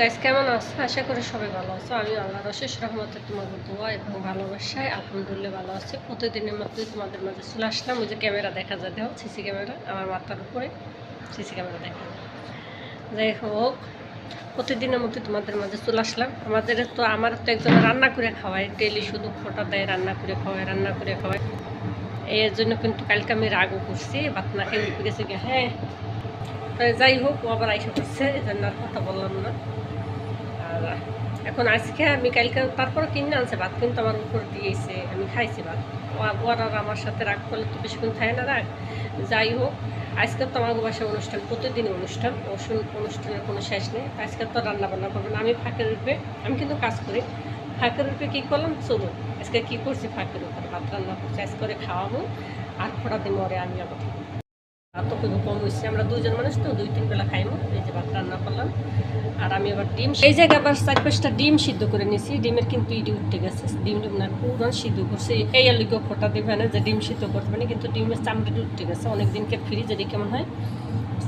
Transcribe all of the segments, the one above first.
Guys কেমন আছো? আশা করি সবাই ভালো আছো। আমি আল্লাহর অশেষ রহমতে তোমাদের দোয়া এবং ভালোবাসায় আলহামদুলিল্লাহ ভালো আছি। প্রতিদিনের মতোই তোমাদের মাঝে চলে আসলাম। ওই যে ক্যামেরা দেখা যায়, দেখো, সিসি ক্যামেরা, আমার মাথার উপরে সিসি ক্যামেরা দেখা যায়। যাই হোক, প্রতিদিনের মতো তোমাদের মাঝে চলে আসলাম। আমাদের তো, আমার তো একজন রান্না করে খাওয়ায় ডেলি শুধু ফোটা দেয়, রান্না করে খাওয়ায়, রান্না করে খাওয়ায়। এর জন্য কিন্তু কালকে আমি রাগও করছি বাত না খেয়ে গেছে হ্যাঁ। যাই হোক আবার আইসা করছে এই জন্য আর কথা বললাম না। এখন আজকে আমি কালকে তারপরে কিনে আনছে ভাত, কিন্তু আমার উপর দিয়েছে, আমি খাইছি ভাত। ও- ওর আর আমার সাথে রাগ করলে তো বেশিক্ষণ থাকে না রাগ। যাই হোক, আজকে তো আমার বাসায় অনুষ্ঠান প্রতিদিন অনুষ্ঠান অনুষ্ঠানের কোনো শেষ নেই। আজকে তো রান্না বান্না করব না। আমি ফাঁকের রূপে, আমি কিন্তু কাজ করি। ফাঁকের রূপে কী করলাম? চলো, আজকে কী করছি? ফাঁকের উপরে ভাত রান্না করছি। আজকে করে খাওয়াবো, আর দিন মরে আমি আবার এত খুব কম হয়েছে আমরা দুজন মানুষ তো, দুই তিন বেলা খাইমো, এই যে ভাত রান্না করলাম। আর আমি আবার ডিম এই জায়গায় আবার চার পাঁচটা ডিম সিদ্ধ করে নিয়েছি ডিমের কিন্তু ইডি উঠতে গেছে। ডিম ডিম না পুরান সিদ্ধ করছে, এই আলুকে ফোটা দেবে না যে ডিম সিদ্ধ করতে পারি কিন্তু ডিমের চামড়াটা উঠতে গেছে। অনেক দিনকে ফ্রিজে দিয়ে কেমন হয়,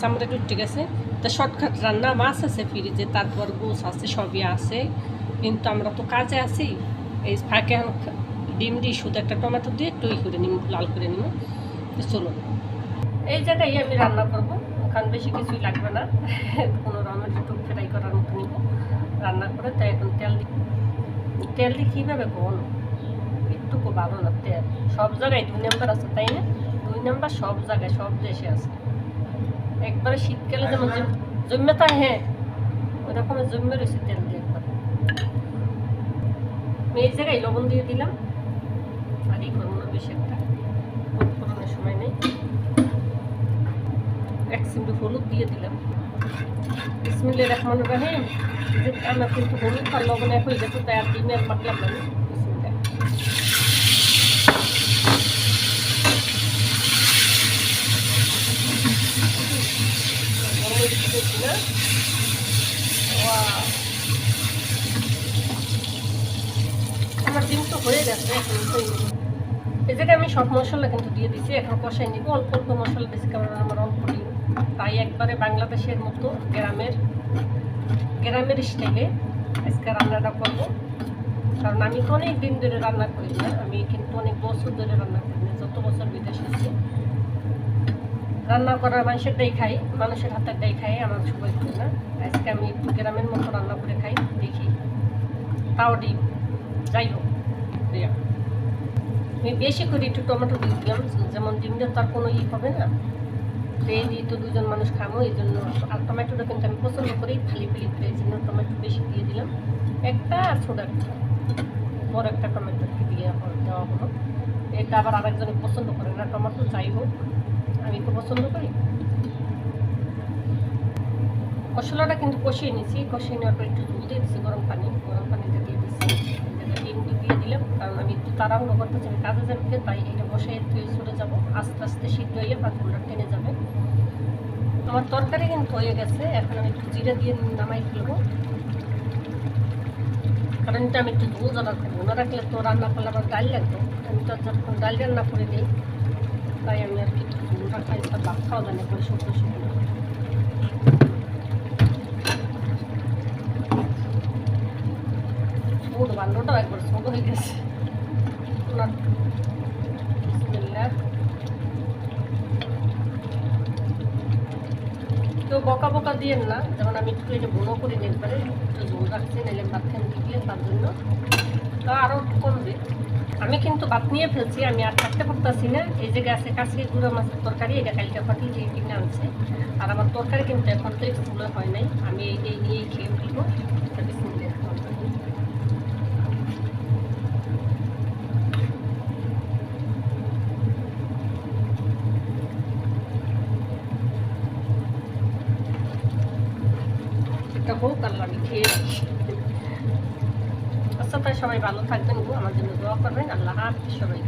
চামড়াটা উঠতে গেছে। তা শর্টকাট রান্না, মাছ আছে ফ্রিজে, তারপর গোস আছে, সবই আছে। কিন্তু আমরা তো কাজে আছি। এই ফাঁকে ডিম দিয়ে শুধু একটা টমেটো দিয়ে একটু ই করে নিব লাল করে নিব তো চলো। এই জায়গায় আমি রান্না করব। ওখানে বেশি কিছুই লাগবে না। কোনো রান্না একটু ফ্রাই করার মতো নিব রান্না করে তাই এখন তেল দি তেল দিয়ে কীভাবে কোন একটুকু ভালো না তেল। সব জায়গায় দুই নাম্বার আছে, তাই না? দুই নাম্বার সব জায়গায়, সব দেশে আছে। একবারে শীতকালে যেমন জম- জমে তা হ্যাঁ ওই রকমের জমে রয়েছে তেল দিয়ে একবার। আমি এই জায়গায় লবণ দিয়ে দিলাম। আর এই করব বেশি একটা এক চিমটি হলুদ দিয়ে দিলাম। বিসমিল্লাহির রহমানির রহিম। আমার কিন্তু হলুদ আর লবণ এক হয়ে গেছে, তাই আর ডিমের মাখলাম না আমার ডিম তো হয়ে গেছে। এই জায়গায় আমি সব মশলা কিন্তু দিয়ে দিচ্ছি এখন কষাই নিব। অল্প অল্প মশলা বেশি কারণ আমার অল্প ডিম। তাই একবারে বাংলাদেশের মতো গ্রামের গ্রামের স্টাইলে আজকে রান্নাটা করব। কারণ আমি অনেক দিন ধরে রান্না করি না, আমি কিন্তু অনেক বছর ধরে রান্না করি না, যত বছর বিদেশে আছি। রান্না করা মানুষেরটাই খাই, মানুষের হাতেরটাই খাই, আমার সবাই খাই না। আজকে আমি একটু গ্রামের মতো রান্না করে খাই, দেখি। তাও ডিম। যাই হোক আমি বেশি করে একটু টমেটো দিয়ে দিলাম, যেমন ডিমটা তার কোনো ই হবে না। এই তো দুজন মানুষ খাব, এই জন্য আর টমেটোটা কিন্তু আমি পছন্দ করি, খালি ফেলি করে এই জন্য টমেটো বেশি দিয়ে দিলাম। একটা আর ছোটো একটা, বড় একটা টমেটো দিয়ে দেওয়া হলো। এটা আবার আরেকজনে পছন্দ করে না, টমেটো যাই হোক, আমি তো পছন্দ করি। মশলাটা কিন্তু কষিয়ে নিয়েছি, কষিয়ে নেওয়ার পর একটু দুধ দিয়ে দিচ্ছি গরম পানি, গরম পানিতে দিয়ে দিচ্ছি ডিমটি দিয়ে দিলাম কারণ আমি একটু তাড়াহুড়ো করতে আমি কাজে যাবে তাই এটা বসে ধুয়ে চলে যাব। আস্তে আস্তে সিদ্ধ হয়ে পাতগুলো টেনে যাবে। আমার তরকারি কিন্তু হয়ে গেছে। এখন আমি একটু জিরে দিয়ে নামাই ফেলব। কারণ এটা আমি একটু ঝোল জল রাখব না রাখলে তো রান্না করলে আমার ডাল লাগতো আমি তো যখন ডাল রান্না করে দিই তাই আমি আর কি সব খাওয়া জানি করে শুকনো শুকনো ছোট একবার ছোট হয়ে গেছে। বিসমিল্লাহ। কেউ বকা বকা দিয়ে না, যেমন আমি একটু এটা বুনো করে নিতে পারে, একটু ঝোল রাখছি ভাত খান দিয়ে তার জন্য। তা আরও কমবে আমি কিন্তু ভাত নিয়ে ফেলছি, আমি আর থাকতে পারতেছি না। এই যে গাছে কাছে গুঁড়ো মাছের তরকারি, এটা কালকে ফাটি যে কিনে আনছে। আর আমার তরকারি কিন্তু এখন তো স্কুলে হয় নাই, আমি এই নিয়েই খেয়ে ফেলব এটা হোক, আল্লাহ আমি খেয়ে। আচ্ছা তাই সবাই ভালো থাকবেন আমার জন্য দোয়া করবেন, আল্লাহ হাফিজ সবাই